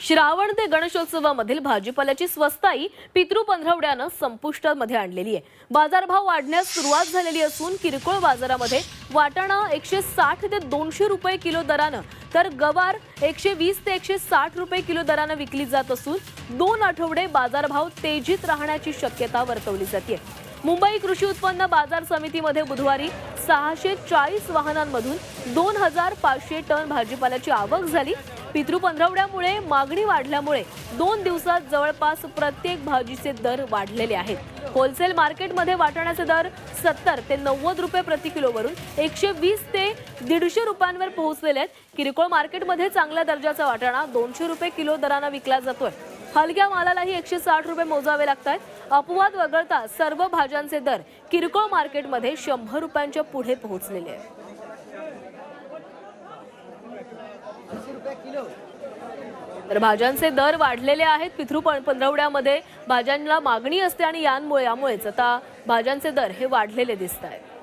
श्रावण ते गणेशोत्सवामधील भाजीपाल्याची स्वस्ताई पितृ पंधरवड्यानं संपुष्टामध्ये आणलेली आहे. बाजारभाव वाढण्यास सुरुवात झालेली असून किरकोळ बाजारामध्ये वाटाणा एकशे साठ ते दोनशे रुपये किलो दरानं तर गवार एकशे वीस ते एकशे साठ रुपये किलो दरानं विकली जात असून दोन आठवडे बाजारभाव तेजीत राहण्याची शक्यता वर्तवली जाते मुंबई कृषी उत्पन्न बाजार समितीमध्ये बुधवारी सहाशे चाळीस वाहनांमधून दोन हजार पाचशे टन भाजीपाल्याची आवक झाली. पितृ पंधरवड्यामुळे मागणी वाढल्यामुळे दोन दिवसात जवळपास प्रत्येक भाजीचे दर वाढलेले आहेत. होलसेल मार्केटमध्ये वाटाण्याचे दर सत्तर ते नव्वद रुपये प्रति किलोवरून एकशे वीस ते दीडशे रुपयांवर पोहोचलेले आहेत. किरकोळ मार्केटमध्ये चांगल्या दर्जाचा वाटाणा दोनशे रुपये किलो दरानं विकला जातोय. हलक्या मालालाही एकशे साठ रुपये मोजावे लागतात अपवाद वगळता सर्व भाज्यांचे दर किरकोळ मार्केटमध्ये शंभर रुपयांच्या पुढे पोहोचलेले आहेत. तर भाज्यांचे दर वाढलेले आहेत. पितृ पंधरवड्यामध्ये भाज्यांना मागणी असते आणि यांमुळे यामुळेच आता भाज्यांचे दर हे वाढलेले दिसत आहेत